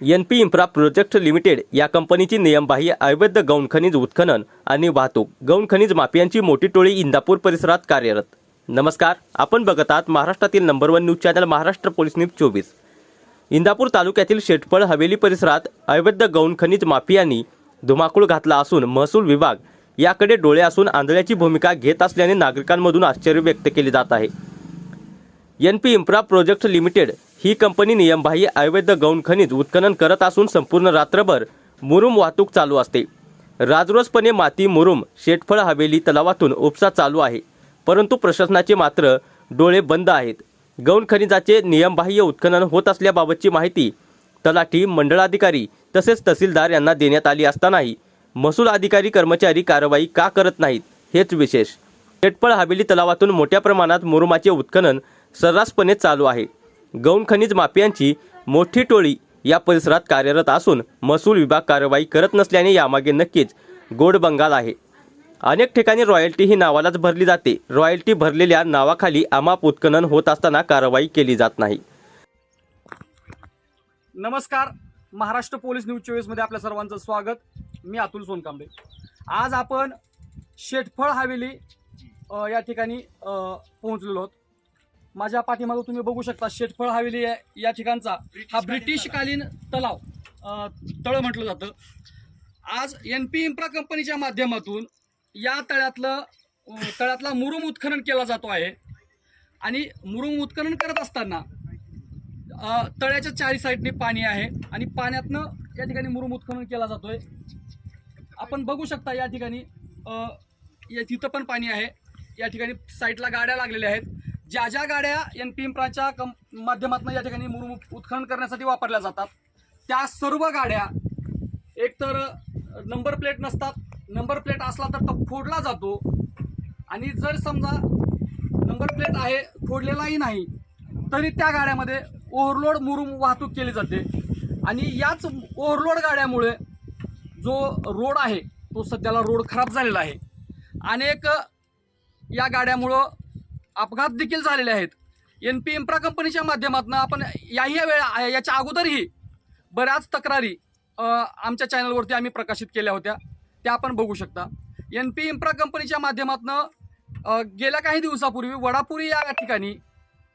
N P infra project limited या कंपनीची नियमबाह्य अवैध गौण खनिज उत्खनन आणि वाहतूक गौण खनिज माफियांची मोठी टोळी इंदापूर परिसरात कार्यरत. नमस्कार आपण बघत आहात महाराष्ट्रातील number one news channel Maharashtra police news चोवीस. इंदापूर तालुक्यातील शेटफळ हवेली परिसरात अवैध गौण खनिज माफियांनी धुमाकूळ घातला असून महसूल विभाग याकडे डोळे असून आंधळ्याची भूमिका घेत असल्याने नागरिकांमधून आश्चर्य व्यक्त केले जात आहे. N P infra project limited ही कंपनी नियमबाह्य अवैध गौण खनिज उत्खनन करत असून संपूर्ण रात्रभर मुरुम वाहतूक चालू असते. राजरोजपणे माती मुरुम शेटफळ हवेली तलावातून उपसा चालू आहे. परंतु प्रशासनाचे मात्र डोळे बंद आहेत. गौण खनिजाचे नियमबाह्य उत्खनन होत असल्याबाबतची माहिती तलाठी मंडळाधिकारी तसेच तहसीलदार यांना देण्यात आली असतानाही महसूल अधिकारी कर्मचारी कारवाई का करत नाहीत हेच विशेष. शेटफळ हवेली तलावातून मोठ्या प्रमाणात मुरुमाचे उत्खनन सर्रासपणे चालू आहे. गौण खनिज माफियांची मोठी टोळी या परिसरात कार्यरत असून महसूल विभाग कारवाई करत नसल्याने यामागे नक्कीच गोड बंगाल आहे. अनेक ठिकाणी रॉयल्टी ही नावालाच भरली जाते. रॉयल्टी भरलेल्या नावाखाली अमाप उत्खनन होत असताना कारवाई केली जात नाही. नमस्कार. महाराष्ट्र पोलीस न्यूज चोवीसमध्ये आपल्या सर्वांचं स्वागत. मी अतुल सोनकांबे आज आपण शेटफळ हवेली या ठिकाणी पोहोचलेलो आहोत. माझ्या पाठीमागं तुम्ही बघू शकता शेतफळ हवेली या- या ठिकाणचा. हा ब्रिटिशकालीन तलाव तळं तळ म्हटलं जातं. आज एन पी इम्प्रा कंपनीच्या माध्यमातून या तळ्यातलं तळ्यातला मुरुम उत्खनन केला जातो आहे. आणि मुरुम उत्खनन करत असताना तळ्याच्या चारी साईडने पाणी आहे आणि पाण्यातनं या ठिकाणी मुरुम उत्खनन केला जातोय. आपण बघू शकता या ठिकाणी या तिथं पण पाणी आहे. या ठिकाणी साईडला गाड्या लागलेल्या आहेत. ज्या ज्या गाड्या एन पी इम्प्राच्या कं माध्यमातून या ठिकाणी मुरुम उत्खनन करण्यासाठी वापरल्या जातात त्या सर्व गाड्या एकतर नंबर प्लेट नसतात नंबर प्लेट असला तर तो फोडला जातो. आणि जर समजा नंबर प्लेट आहे फोडलेलाही नाही तरी त्या गाड्यामध्ये ओव्हरलोड मुरुम वाहतूक केली जाते. आणि याच ओव्हरलोड गाड्यामुळे जो रोड आहे तो सध्याला रोड खराब झालेला आहे. अनेक या गाड्यामुळं अपघात देखील झालेले आहेत. एन पी इम्प्रा कंपनीच्या माध्यमातून आपण याही वेळा याच्या अगोदरही बऱ्याच तक्रारी आमच्या चॅनलवरती आम्ही प्रकाशित केल्या होत्या. त्या आपण बघू शकता. एन पी इम्प्रा कंपनीच्या माध्यमातून गेल्या काही दिवसापूर्वी वडापुरी या ठिकाणी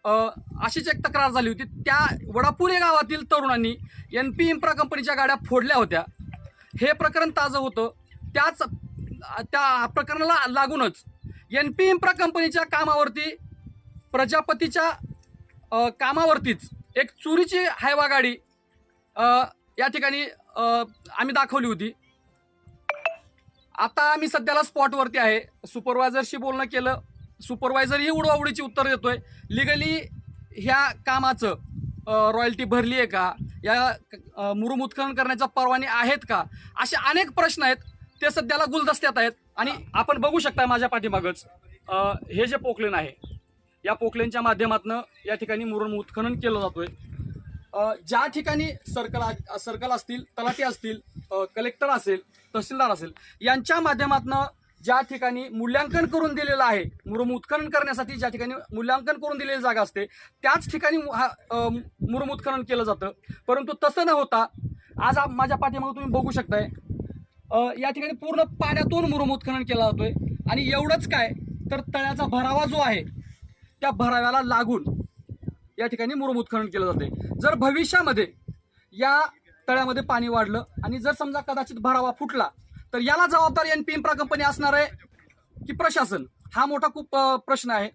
अशीच एक तक्रार झाली होती. त्या वडापुरी गावातील तरुणांनी एन पी इम्प्रा कंपनीच्या गाड्या फोडल्या होत्या. हे प्रकरण ताजं होतं. त्याच त्या प्रकरणाला लागूनच एन पी इम्प्रा कंपनीच्या कामावरती प्रजापतीच्या कामावरतीच एक चोरीची हायवा गाडी या ठिकाणी आम्ही दाखवली होती. आता आम्ही सध्याला स्पॉटवरती आहे. सुपरवायझरशी बोलणं केलं. सुपरवायझरही उडवाउडीची उत्तर देतोय. लिगली ह्या कामाचं रॉयल्टी भरली आहे का? या अ, मुरुम उत्खनन करण्याचा परवाने आहेत का? असे अनेक प्रश्न आहेत. ते सध्याला गुलदस्त्यात आहेत. आणि आपण बघू शकता माझ्या पाठीमागच हे जे पोकलेन आहे या पोकलेनच्या माध्यमातून या ठिकाणी मुरुम उत्खनन केलं जातोय. ज्या ठिकाणी सर्कल आ- सर्कल असतील तलाठी असतील कलेक्टर असेल तहसीलदार असेल यांच्या माध्यमातून ज्या ठिकाणी मूल्यांकन करून दिलेलं आहे मुरुम उत्खनन करण्यासाठी ज्या ठिकाणी मूल्यांकन करून दिलेली जागा असते त्याच ठिकाणी हा, मुरुम उत्खनन केलं जातं. परंतु तसं न होता आज माझ्या पाठीमागे तुम्ही बघू शकताय या ठिकाणी पूर्ण पाण्यातून मुरुम उत्खनन केला जातोय. आणि एवढंच काय तर तळ्याचा भरावा जो आहे त्या भराव्याला लागून या ठिकाणी मुरुम उत्खनन केलं जाते जर भविष्यामध्ये या तळ्यामध्ये पाणी वाढलं आणि जर समजा कदाचित भरावा फुटला तर याला जबाबदार एन पी इम्प्रा कंपनी असणार आहे की प्रशासन? हा मोठा खूप प्रश्न आहे.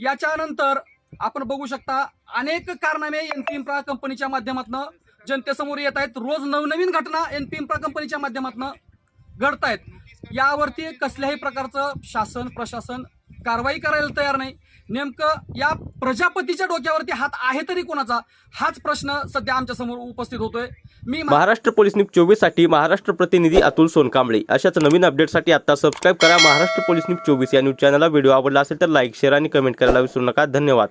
याच्यानंतर आपण बघू शकता अनेक कारनामे एन पी इम्प्रा कंपनीच्या माध्यमातून जनतेसमोर येत आहेत. रोज नवनवीन घटना एन पी इम्प्रा कंपनीच्या माध्यमातून घडतायत. यावरती कसल्याही प्रकारचं शासन प्रशासन कारवाई करायला तयार नाही. नेमकं या प्रजापतीच्या डोक्यावरती हात आहे तरी कोणाचा? हाच प्रश्न सध्या आमच्यासमोर उपस्थित होतोय. मी महाराष्ट्र पोलीस न्यूज चोवीससाठी महाराष्ट्र प्रतिनिधी अतुल सोनकांबळे. अशाच नवीन अपडेटसाठी आता सबस्क्राईब करा. महाराष्ट्र पोलीस न्यूज चोवीस या न्यूज चॅनलला व्हिडिओ आवडला असेल तर लाईक शेअर आणि कमेंट करायला विसरू नका. धन्यवाद.